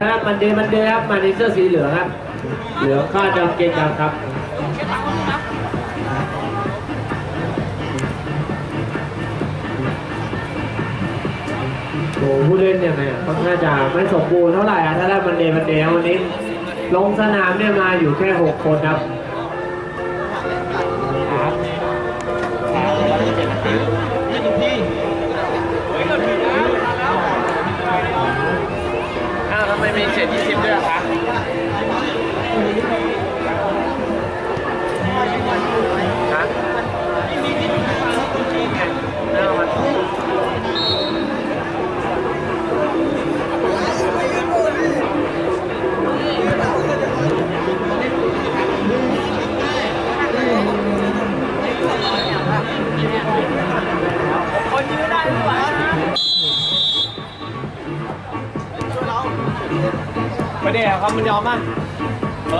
ครับมันเดย์มันเดย์ครับมาในเสื้อสีเหลืองครับ เหลืองคาดำเกงดำครับโอ้ผู้เล่นเนี่ยแม่ค่อนข้างจะไม่สมบูรณ์เท่าไหร่อะถ้าได้มันเดย์มันเดย์วันนี้ ลงสนามเนี่ยมาอยู่แค่หกคนครับ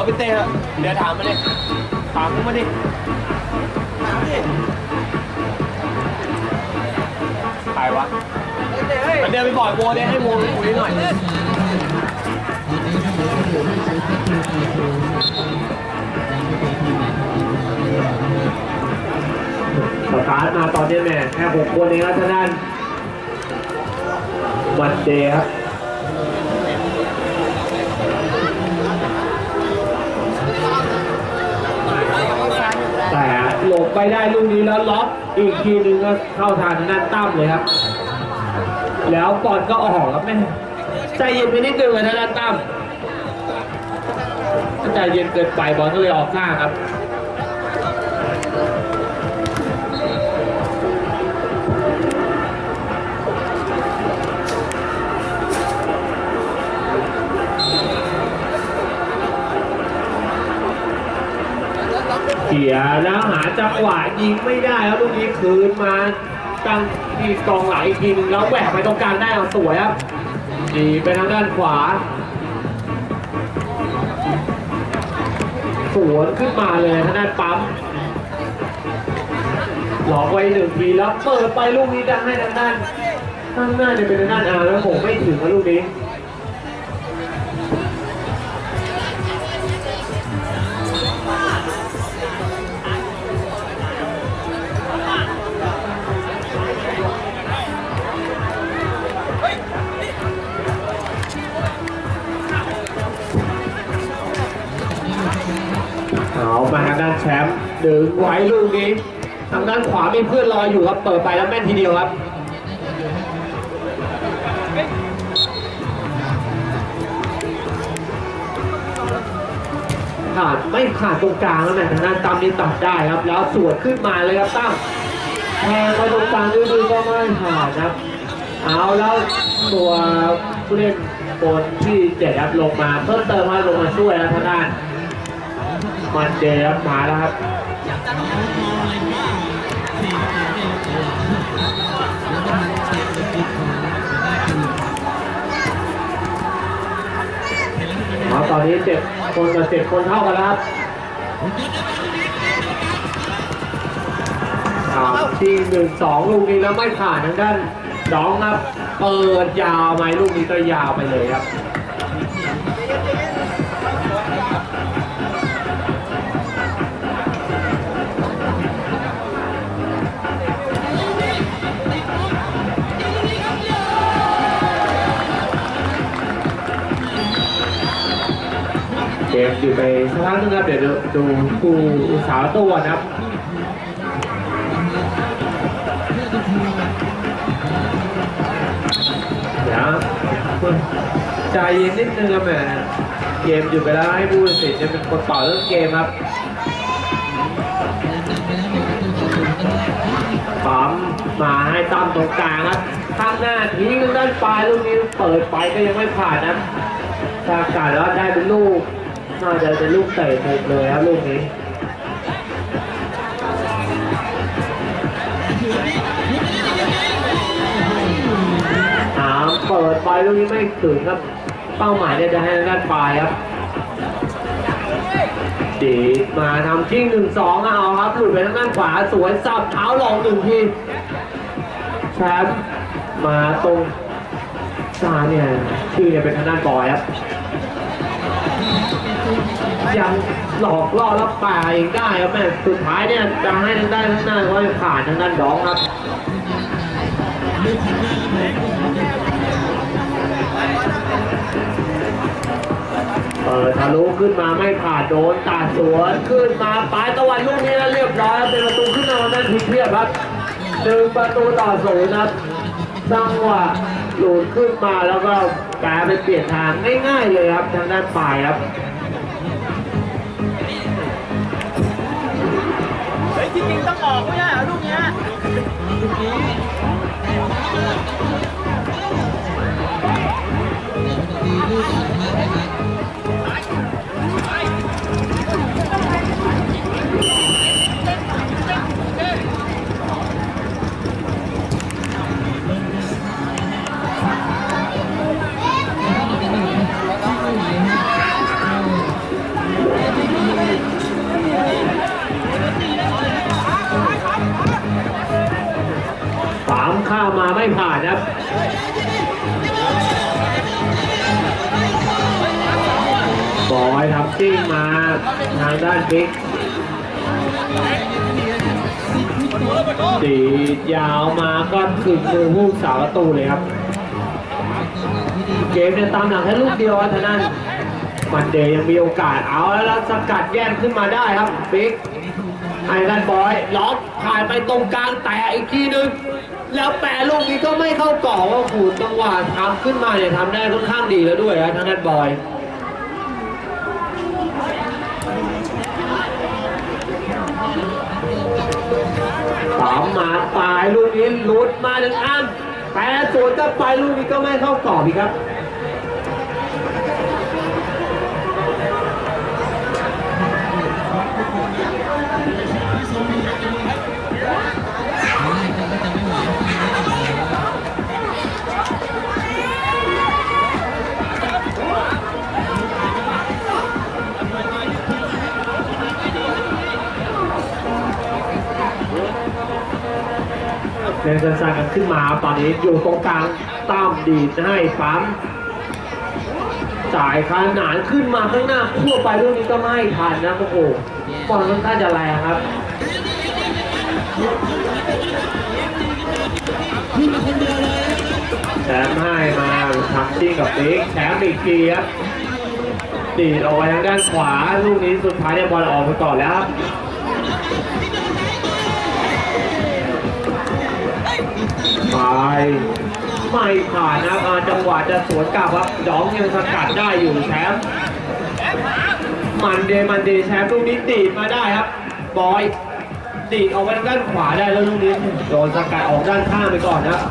ไปเตะเถอะเดี๋ยวถามมาดิถามมึงมาดิถามดิใครวะมันเดินไปบอกโวเดให้โวไปคุยหน่อยสตาร์ทมาตอนนี้แม่แค่หกคนเองครับท่านด้านวันเดย์ครับ บไปได้ลูกนี้แล้วล็อกอีกทีนึงก็เข้าทางนั่นตั้มเลยครับ แล้วบอลก็ออกครับแม่ใจเย็นไปนิดนึงเลยนะด้านตั้มใจเย็นเกินไปบอลก็เลยออกหน้าครับ เสียแล้วหาจังหวะยิงไม่ได้แล้วลูกนี้คืนมาตั้งที่กองหลังอีกทีนึงแล้วแหวกไปตรงกลางได้เอาสวยครับดีไปทางด้านขวาสวนขึ้นมาเลยทางด้านปั๊มหลอกไว้หนึ่งทีแล้วเปิดไปลูกนี้จะให้ทางด้านข้างหน้าเนี่ยเป็นทางด้านอาแล้วผมไม่ถึงนะลูกนี้ ดึงไว้ลูกนี้ทางด้านขวามีเพื่อนรออยู่ครับเปิดไปแล้วแม่นทีเดียวครับขาดไม่ขาดตรงกลางแล้วแม่ทางด้านตั้มนี่ตัดได้ครับ แล้วสวนขึ้นมาเลยครับตั้มแทงไปตรงกลางดื้อๆก็ไม่ขาดครับ เอาแล้วตัวผู้เล่นโนที่เจ็ดครับลงมา เพิ่มเติมมาลงมาช่วยนะทางด้านมันเดย์ครับมาแล้วครับ เจ็ดคนกับเจ็ดคนเท่ากันนะครับทีหนึ่งสองลูกนี้แล้วไม่ผ่านทางด้านสองครับ เปิดยาวไหมลูกนี้ก็ยาวไปเลยครับ มอยู่ไปสักพักนึงครับเดี๋ยวดูดูคู่สาวตัวนะครับเดี๋ยวใจเย็นนิดนึงครับแหมเกมหยุดไปแล้วให้ผู้ตัดสินเนี่ยเป็นคนต่อเรื่องเกมครับปั๊มมาให้ตั้มตรงกลางครับข้างหน้าทิ้งด้านปลายลูกนี้เปิดไปก็ยังไม่ผ่านนะถ้าการแล้วได้เป็นลูก น่าจะเป็นลูกเตะมุมเลยครับลูกนี้ถามเปิดไปลูกนี้ไม่ถึงครับ เป้าหมายเนี่ยจะให้ด้านปลายครับดีมาทำทิ้งหนึ่งสองเอาครับหลุดไปทางด้านขวาสวยสับเท้าลองหนึ่งทีแชมป์มาตรงซาเนี่ยชื่อเนี่ยเป็นทางด้านบอยครับ ยังหลอกล่อรับป่าเองได้ครับแม่สุดท้ายเนี่ยจะให้ทางด้านข้างหน้าก็ผ่านทางด้านดองครับเปิดทะลุขึ้นมาไม่ผ่านโดนตาสวนขึ้นมาปลายตะวันลูกนี้แล้วเรียบร้อยครับเป็นประตูขึ้นมาวันนั้นผิดเพียบครับหนึ่งประตูต่อศูนย์ครับจังหวะหลุดขึ้นมาแล้วก็แปลเป็นเปลี่ยนทางง่ายๆเลยครับทางด้านปลายครับ ที่จริงต้องออกไม่ใช่เหรอลูกเนี้ย ข้ามาไม่ผ่านครับบอยทำซิ่งมาทางด้านบิ๊กดีดยาวมาก็ถึงมือผู้สาวประตูเลยครับ เกมเนี่ยตามหลังแค่ลูกเดียวครับทานั้นมันเดย์ยังมีโอกาสเอาแล้วแล้วสกัดแย่งขึ้นมาได้ครับบิ๊กไอ้ด้านบอยล็อกผ่านไปตรงกลางแต่อีกทีนึง แล้วแปรลูกนี้ก็ไม่เข้ากรอบว่าขูดจังหวะทำขึ้นมาเนี่ยทำได้ค่อนข้างดีแล้วด้วยนะทางด้านบอยสามมาปลายลูกนี้ลุดมาหนึ่งอันแปรสวนก็ไปลูกนี้ก็ไม่เข้ากรอบอีกครับ ดินสั้นๆกันขึ้นมาตอนนี้อยู่ตรงกลางตามดีดให้ปั๊มจ่ายขนานขึ้นมาข้างหน้าทั่วไปลูกนี้ก็ไม่ทันนะโอ้โหบอลค่อนข้างจะแรงครับแชมป์ให้มาทำจิ้งกับบิ๊กแชมป์อีกทีครับดีออกไปทางด้านขวาลูกนี้สุดท้ายเนี่ยบอลออกไปก่อนแล้วครับ ไปไม่ผ่านนะอ่าจังหวะจะสวนกลับครับดองยังสกัดได้อยู่แชมป์มันเดมันเดแชมป์ลูกนี้ดีดมาได้ครับบอยดีดออกไปทางด้านขวาได้แล้วลูกนี้โดนสกัดออกด้านข้างไปก่อนนะครับ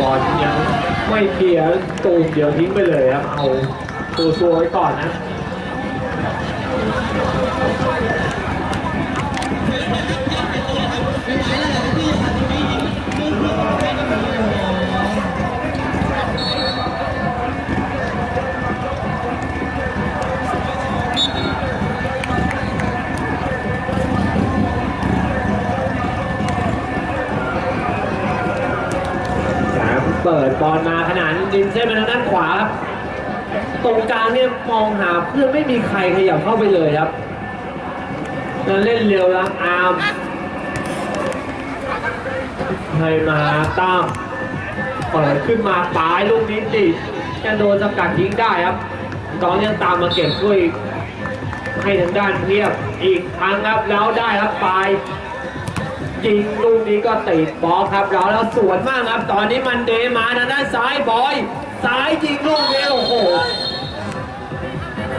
บอลยังไม่เคลียร์ตูมเดียวทิ้งไปเลยครับเอา ตัวซัวไว้ก่อนนะเปิดบอลมาขนาดดินเส้นไปทางด้านขวาครับ ตรงกลางเนี่ยมองหาเพื่อนไม่มีใครขยับเข้าไปเลยครับแล้วเล่นเร็วแล้วอาร์มให้มาตั้มเปิดขึ้นมาปายลูกนี้ติดจะโดนสกัดทิ้งได้ครับตอนยังตามมาเก็บด้วยให้ทางด้านเพียบอีกครั้งครับแล้วได้ครับปลายยิงลูกนี้ก็ติดบอลครับเราแล้วสวนมากครับ ตอนนี้มันเดมาทางด้านซ้ายบอย ซ้ายยิงลูกนี้โอ้โห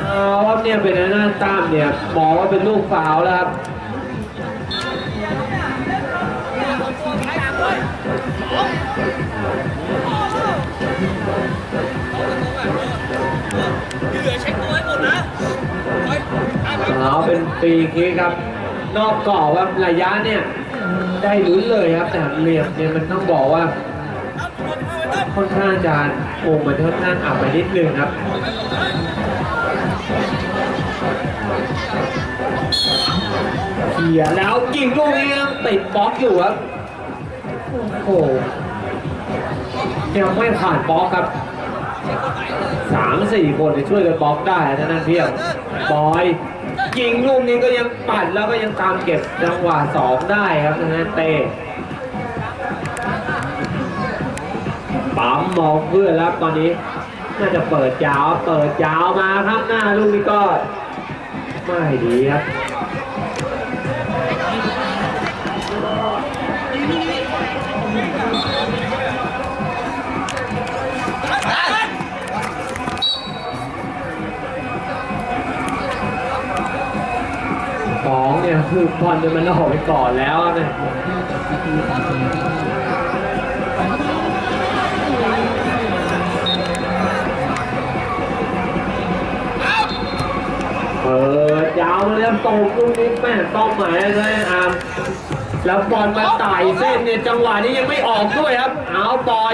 เอาครับเนี่ยเป็นทางด้านตามเนี่ยมองว่าเป็นลูกฟาวล์แล้วครับที่เหลือเช็คตัวให้หมดนะเฮ้ยได้ไหมเอาเป็นฟรีคิกครับ นอกกรอบว่าระยะเนี่ย ได้ลุ้นเลยครับ แต่เหลี่ยมเนี่ยมันต้องบอกว่าค่อนข้างจะ โอ่งมันค่อนข้างอับไปนิดนึงครับเขียแล้วยิงลูกนี้ยังติดบล็อกอยู่ครับ โอ้โหยังไม่ผ่านบล็อกครับสามสี่คนช่วยกันบล็อกได้นะนั่นเพียบบอยยิงลูกนี้ก็ยังปัดแล้วก็ยังตามเก็บจังหวะสองได้ครับนะนั่นเต้ามมองเพื่อนแล้วตอนนี้ น่าจะเปิดยาวเปิดยาวมาข้างหน้าลูกนี้ก็ไม่ดีครับสองเนี่ยคือบอลเนี่ยมันออกไปก่อนแล้วเนี่ย ดยาวมาแล้วตรงลูกนี้แม่ต้องหมายเลยอามแล้วบอลมาไต่เส้นเนี่ยจังหวะนี้ยังไม่ออกด้วยครับเอาบอย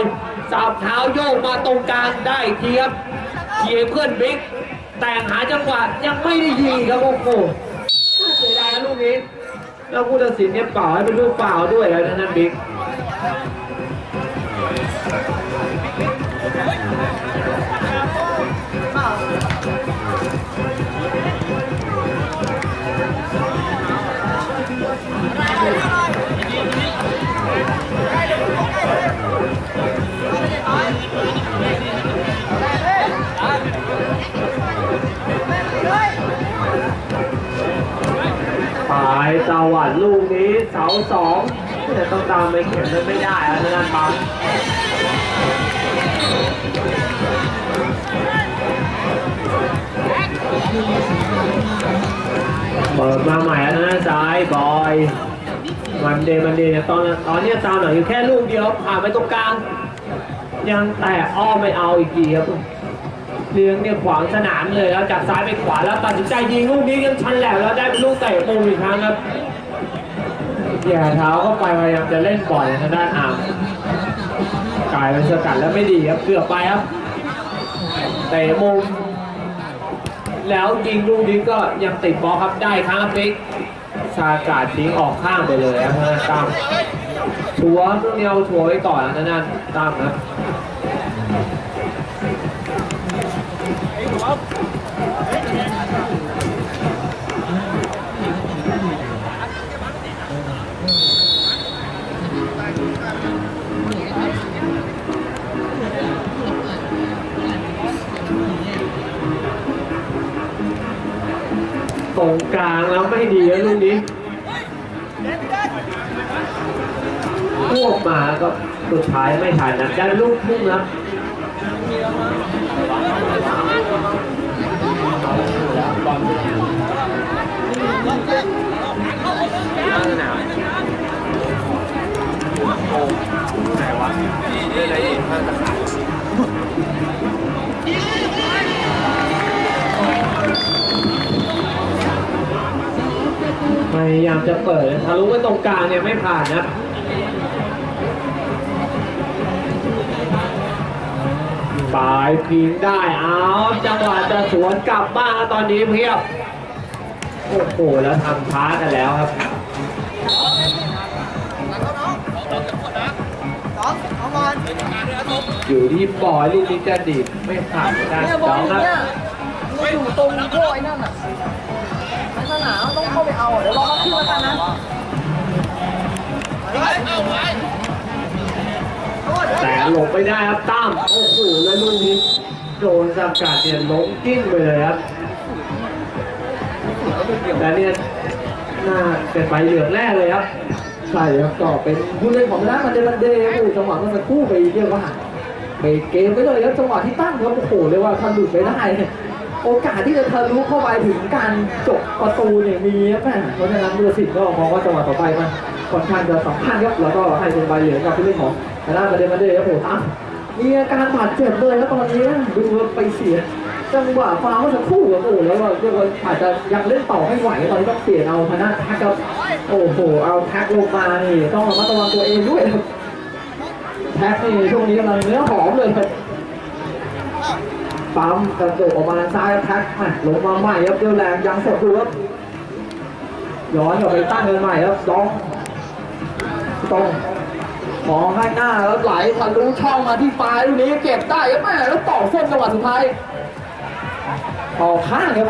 สับเท้าโยกมาตรงกลางได้ทีครับเขี่ยเพื่อนบิ๊กแต่งหาจังหวะยังไม่ได้ยิงครับโอ้โหเสียดายนะลูกนี้แล้วผู้ตัดสินเนี่ยเป่าให้เป็นลูกเปล่าด้วยแล้วนั่นบิ๊ก วันลูกนี้เสาสองแต่ต้องตามไปเข็มนั้นไม่ได้แล้วนั่นปั๊มเปิดมาใหม่แล้วนะซ้ายบอย มันเดมันเดเนี่ยตอนตอนเนี้ยตามหลังอยู่แค่ลูกเดียวผ่านไปตรงกลาง ยังแต่อ้อไม่เอาอีกทีครับ เลี้ยงเนี่ยขวางสนามเลยแล้วจากซ้ายไปขวาแล้วตัดสินใจยิงลูกนี้ยังชันแหลกแล้วได้เป็นลูกเตะมุมอีกครั้งครับแย่เท้าเข้าไปพยายามจะเล่นบอลทางด้านอาร์มกลายเป็นสกัดแล้วไม่ดีครับเกือบไปครับเตะมุมแล้วยิงลูกนี้ก็ยังติดบอลครับได้ครั้งครับปิ๊กชากาดทิ้งออกข้างไปเลยครับห้าตั้มชัวร์ลูกนี้เอาชัวร์ไว้ก่อนนะทางด้านตั้มครั ตรงกลางแล้วไม่ดีแล้วลูกนี้พวกมาก็สุดท้ายไม่ทันนะได้ลูกพุ่งนะไหนวะเรื่ออะไรอีกข้างตะขา พยายามจะเปิดทะลุไปตรงกลางเนี่ยไม่ผ่านนะปลายพิงได้เอาจังหวะจะสวนกลับบ้างแล้วตอนนี้เพียบ โอ้โห แล้วทำช้ากันแล้วครับอยู่ที่บอยลูกนี้จะดีดไม่ผ่านด้านเนี่ยบสออลงอคย่ารับงเงี้ยมันอยู่ตรงพวกไอ้นั่นอะ เข้าไปเอาอะเดี๋ยวรอเขาขึ้นแล้วกันนะแต่หลบไม่ได้ครับตั้มโอ้โหแล้วลูกนี้โดนสกัดเนี่ยล้มกิ้งไปเลยครับแต่เนี่ยน่าเป็นใบเหลืองแรกเลยครับใช่ครับก็เป็นผู้เล่นของร้านมันเดมันเดย์ผู้จังหวะเมื่อสักครู่ไปเรียกว่าไปเกมไปเลยครับจังหวะที่ตั้งครับโอ้โหเรียกว่าทันดุดไปได้เนี่ย โอกาสที่จะทะลุเข้าไปถึงการจบประตูเนี่ยมีแม่เพราะฉะนั้นมือสิทธิ์ก็มองว่าจังหวะต่อไปมันค่อนข้างจะสำคัญครับแล้วก็ให้เป็นใบเหลืองกับผู้เล่นของร้านมันเดมันเดย์ครับโอ้โหตั้งมีอาการบาดเจ็บเลยแล้วตอนนี้ดูไปเสียจังหวะฟาวเมื่อสักครู่ครับโอ้โหแล้วก็เรียกว่าอาจจะยังเล่นต่อไม่ไหวตอนนี้ต้องเปลี่ยนเอาทางด้าแท็กครับโอ้โหเอาแท็กลงมานี่ต้องระมัดระวังตัวเองด้วยครับแท็กนี่ช่วงนี้กำลังเนื้อหอมเลยครับ ปั๊มกระโดดออกมาซ้ายแท็กอะลงมาใหม่ครับเดียวแรงยังสดดูครับย้อนกลับไปตั้งกันใหม่ครับต้องต้องมองข้หน้าแล้วไหลทะลุช่องมาที่ปลายลูกนี้เก็บได้ครับแม่แล้วต่อส้นจังหวะสุดท้ายต่อข้างครับ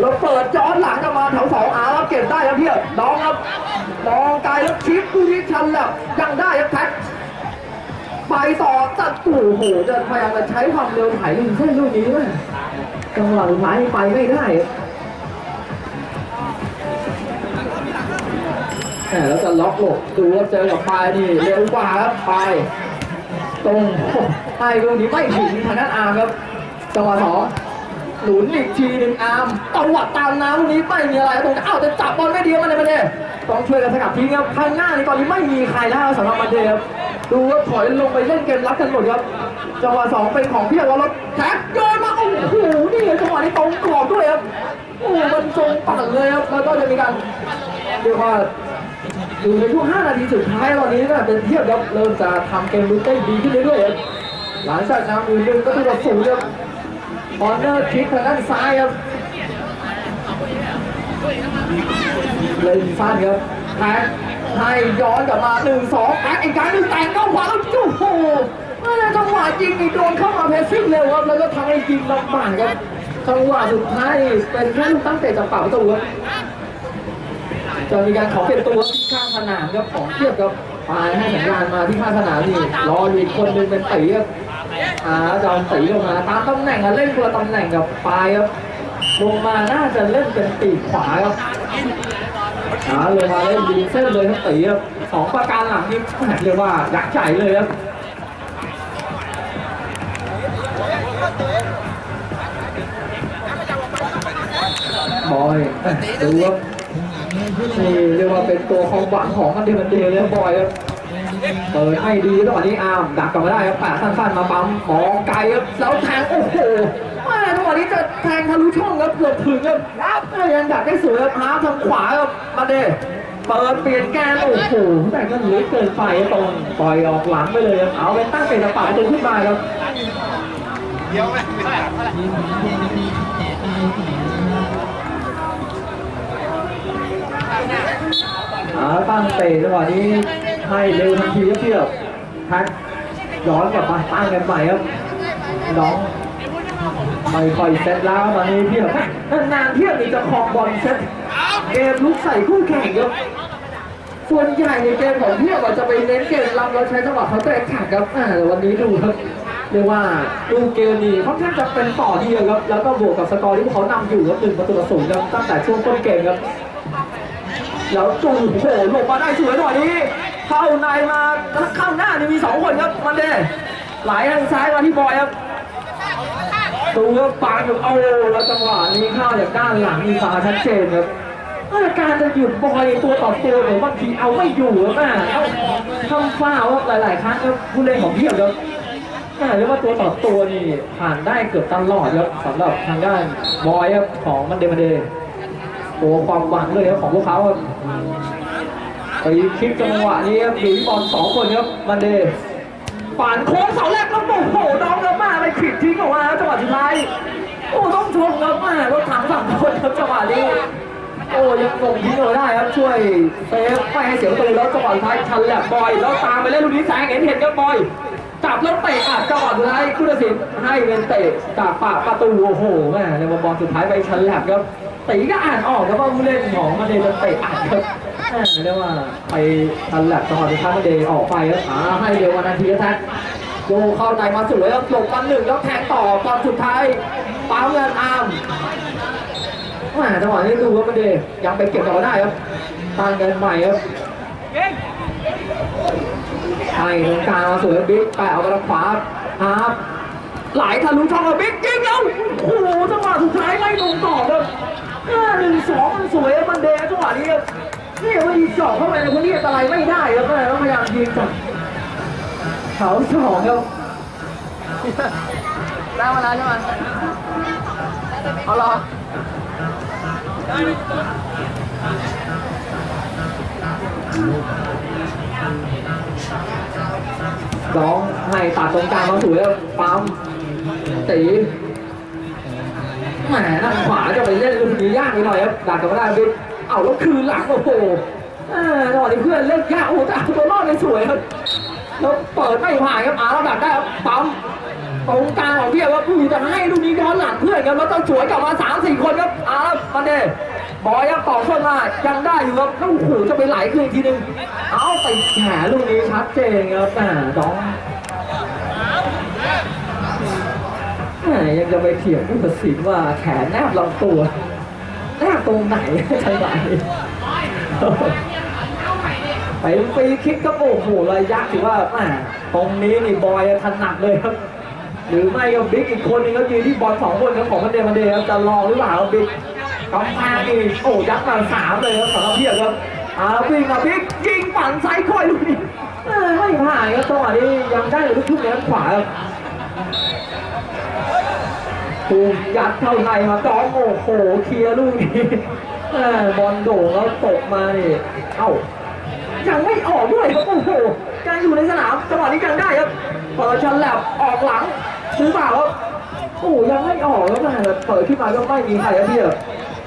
เราเปิดย้อนหลังกลับมาแถวสองอาแล้วเก็บได้ครับเพียบน้องครับ มองไกลแล้วชิปดูที่ชันแลบยังได้ครับแท็กไปต่อจัดโอ้โหจะพยายามจะใช้ความเร็วถ่ายลิงเส้นลูกนี้ด้วยจังหวะสุดท้ายไปไม่ได้แหมแล้วจะล็อกหลบดูว่าเจอกับปลายนี่เร็วกว่าครับปลายตรงไอ้ลูกนี้ไม่ถึงทางด้านอาร์มครับจังหวะสองหนุนอีกทีหนึ่งอาร์มตวัดตามน้ำลูกนี้ไม่มีอะไรตรงนี้อ้าวจะจับบอลไม่ดีมันเลยมันเลย ต้องช่วยกันสกัดทิ้งครับข้างหน้านี่ตอนนี้ไม่มีใครแล้วสำหรับมันเดครับดูว่าถอยลงไปเล่นเกมรับกันหมดครับจังหวะสองเป็นของพียรวรถแท็กโยนมาโอ้โหนี่จังหวะนี้ตรงกรอบด้วยครับโอ้มันทรงปั่นเลยครับแล้วก็จะมีการเรียกว่าดูในช่วง5นาทีสุดท้ายตอนนี้นะเป็นเทียบครับเริ่มจะทำเกมลุกได้ดีขึ้นเรื่อยๆครับหลังจากนำมือหนึ่งก็ตัวสูงครับคอร์เนอร์คิกทางด้านซ้ายครับ เล่นสั้นครับแท็กให้ย้อนกลับมาหนึ่งสองแท็กอีกครั้งหนึ่งแต่งเข้าขวาแล้วจุ๊บโอ้โหนั่นแหละจังหวะยิงนี่โดนเข้ามาเพสซิ่งเร็วครับแล้วก็ทำให้ยิงลำบากครับจังหวะสุดท้ายเป็นแค่ลูกตั้งเตะจากปากประตูครับจะมีการขอเปลี่ยนตัวที่ข้างสนามครับของเทียบครับปายให้สัญญาณมาที่ข้างสนามนี่รออยู่อีกคนหนึงเป็นตีครับอ่าจอมตีลงมาตามตำแหน่งอะเล่นคนละตำแหน่งกับปายครับ ลงมาน่าจะเล่นเป็นปีกขวาครับอ่าลงมาเล่นดีเส้นเลยครับตีครับสองประการหลังนี่เรียกว่ายักษ์ใหญ่เลยครับบอยดูครับนี่เรียกว่าเป็นตัวความหวังของมันเดมันเดเลยครับบอยครับเปิดให้ดีจังหวะนี้อาร์มดักกลับมาได้ครับแปะสั้นๆมาปั๊มมองไกลครับแล้วแทงโอ้โห นี้จะแทงทะลุช่องครับเกือบถึงครับแม่ยังดักได้สวยครับอาร์มทางขวาครับมาเดเปิดเปลี่ยนแกนโอ้โหแต่ก็เหลือเกินไปครับตรงปล่อยออกหลังไปเลยครับเอาไปตั้งเตะกระเป๋าตัวขึ้นมาครับเดี๋ยวไหมอาตั้งเตะจังหวะนี้ให้เร็วทันทีครับเทียบแท็กย้อนกลับมาตั้งกันใหม่ครับน้อง ไม่ค่อยเซตแล้วตอนนี้เทียบนานๆเทียบนี่จะครองบอลเซตเกมลุกใส่คู่แข่งครับส่วนใหญ่ในเกมของเทียบจะไปเน้นเกมรับแล้วใช้จังหวะเขาแตกขาดครับอ่าแต่วันนี้ดูครับเรียกว่าดูเกมนี้ค่อนข้างจะเป็นต่อเดียวครับแล้วก็บวกกับสกอร์ที่เขานำอยู่ครับหนึ่งประตูต่อศูนย์ครับตั้งแต่ช่วงต้นเกมครับแล้วจูโอ้โหลบมาได้สวยหน่อยนี้เข้าในมาเข้าหน้านี่มีสองคนครับมันเดไหลทางซ้ายมาที่บอยครับ ตูก็ปาอยู่เอาแล้วจังหวะนี้เข้าจากด้านหลังมีฟาชัดเจนครับอาการจะหยุดบอยตัวต่อตัวหรือบางทีเอาไม่อยู่ครับแม่เอาทำฟาวครับหลายๆครั้งครับผู้เล่นของเทียบครับแม่เรียกว่าตัวต่อตัวนี่ผ่านได้เกือบตลอดครับสำหรับทางด้านบอยครับของมันเดมันเดตัวความหวังเลยครับของพวกเขาครับไปคลิกจังหวะนี้ครับหนีบอลสองคนครับมันเดย์ ปานโค้งเสาแรกแล้วโอ้โหน้องครับมาไปขิดทิ้งออกมาแล้จังหวะสุดท้ายโอ้ต้องชมครับมารถถังสามคนครับจังหวะนี้โอ้ยังส่งทิ้งเอาได้ครับช่วยเซฟไม่ให้เสียประตูแล้วจังหวะสุดท้ายชันแหลบบอยแล้วตามไปเล่นลูกนี้แสงเห็นเห็นครับบอยจับแล้วเตะอะจังหวะสุดท้ายคุณศิลป์ให้เงินเตะจากปากประตูโอ้โหแม่ในบอลสุดท้ายไปชันแหลบครับตีก็อ่านออกครับว่าผู้เล่นของมาเดย์จะเตะอ่านครับ เรียกว่าไปชันแหลบจังหวะสุดท้ายมาเดย์ออกไปครับอ่าให้เร็ววันนาทีแท็กโยเข้าในมาสวยครับหลบกันหนึ่งแล้วแทงต่อตอนสุดท้ายปั๊มเงินอาร์มแม่จังหวะนี้ดูว่ามาเดย์ยังไปเก็บกลับมาได้ครับตั้งเงินใหม่ครับใช่ตรงกลางมาสวยบิ๊กแปะเอากระขวาครับไหลทะลุช่องกับบิ๊กยิงแล้วโอ้โหจังหวะสุดท้ายไม่ลงต่อครับห้าหนึ่งสองมันสวยมันเดจังหวะนี้ครับ นี่มันยิงสองเข้าไปในพื้นที่อันตรายไม่ได้ครับแม่ต้องพยายามยิงจากเขาสองครับได้มาแล้วใช่ไหมเอาเหรอสองให้ตัดตรงกลางมาสวยครับปั๊มตีแหมนั่งขวาจะไปเล่นลูกนี้ยากไปหน่อยครับดักกับไม่ได้บิ๊ก เอาแล้วคืนหลังโอ้โหอ่าจังหวะนี้เพื่อนเล่นยากโอ้โหแต่เอาตัวรอดไปสวยครับแล้วเปิดไม่ผ่านครับอาแล้วดักได้ปั๊มตรงกลางของเพียบครับอู้จะให้ลูกนี้ย้อนหลังเพื่อนครับแล้วต้องสวยกลับมาสามสี่คนครับอาแล้วมันเดบอยยังต่อเข้ามายังได้อยู่ครับแล้วโอ้โหจะไปไหลคืนอีกทีนึงเอาไปแฉลูกนี้ชัดเจนครับอ่าน้องยังจะไปเถียงผู้ตัดสินว่าแขนแนบลำตัว แนบตรงไหนใช่ไหมไปฟรีคิกก็โอ้โหระยะถือว่าแหมตรงนี้นี่บอยถนัดเลยครับ หรือไม่ก็บิ๊กอีกคนนึงก็ยืนที่บอลสองคนครับของมันเดมันเดครับจะลองหรือเปล่าบิ๊กกำแพงนี่โอ้ยัดมาสามเลยครับสำหรับเพียรครับอ่าวิ่งมาบิ๊กยิงปั่นซ้ายค่อยลูกนี้ไม่ผ่านครับจังหวะนี้ยังได้ลูกทุ่งในด้านขวาครับ ถูยัดเข้าในมาจ้องโอ้โหเคลียร์ลูกนี้บอลโด่งแล้วตกมานี่เอ้ายังไม่ออกด้วยครับโอ้โหยังอยู่ในสนามจังหวะนี้ยังได้ครับเปิดชันแลบออกหลังหรือเปล่าครับโอ้ยังไม่ออกแล้วแม่เปิดขึ้นมาก็ไม่มีใครครับพี่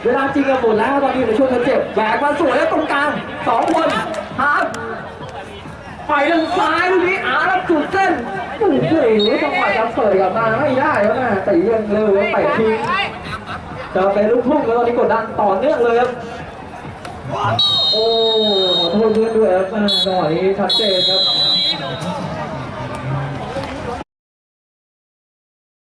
เวลาจริงกันหมดแล้วตอนนี้ในช่วงทดเจ็บแบกมาสวยแล้วตรงกลางสองคนหาไปทางซ้ายลูกนี้อาร์ตสุดเส้นโอ้โหจังหวะจะเปิดกลับมาไม่ได้แล้วนะแต่ยังเร็วแล้วไปทิ้งจะเป็นลูกทุ่งแล้วตอนนี้กดดันต่อเนื่องเลยครับโอ้ขอโทษเพื่อนด้วยครับจังหวะนี้ชัดเจนครับ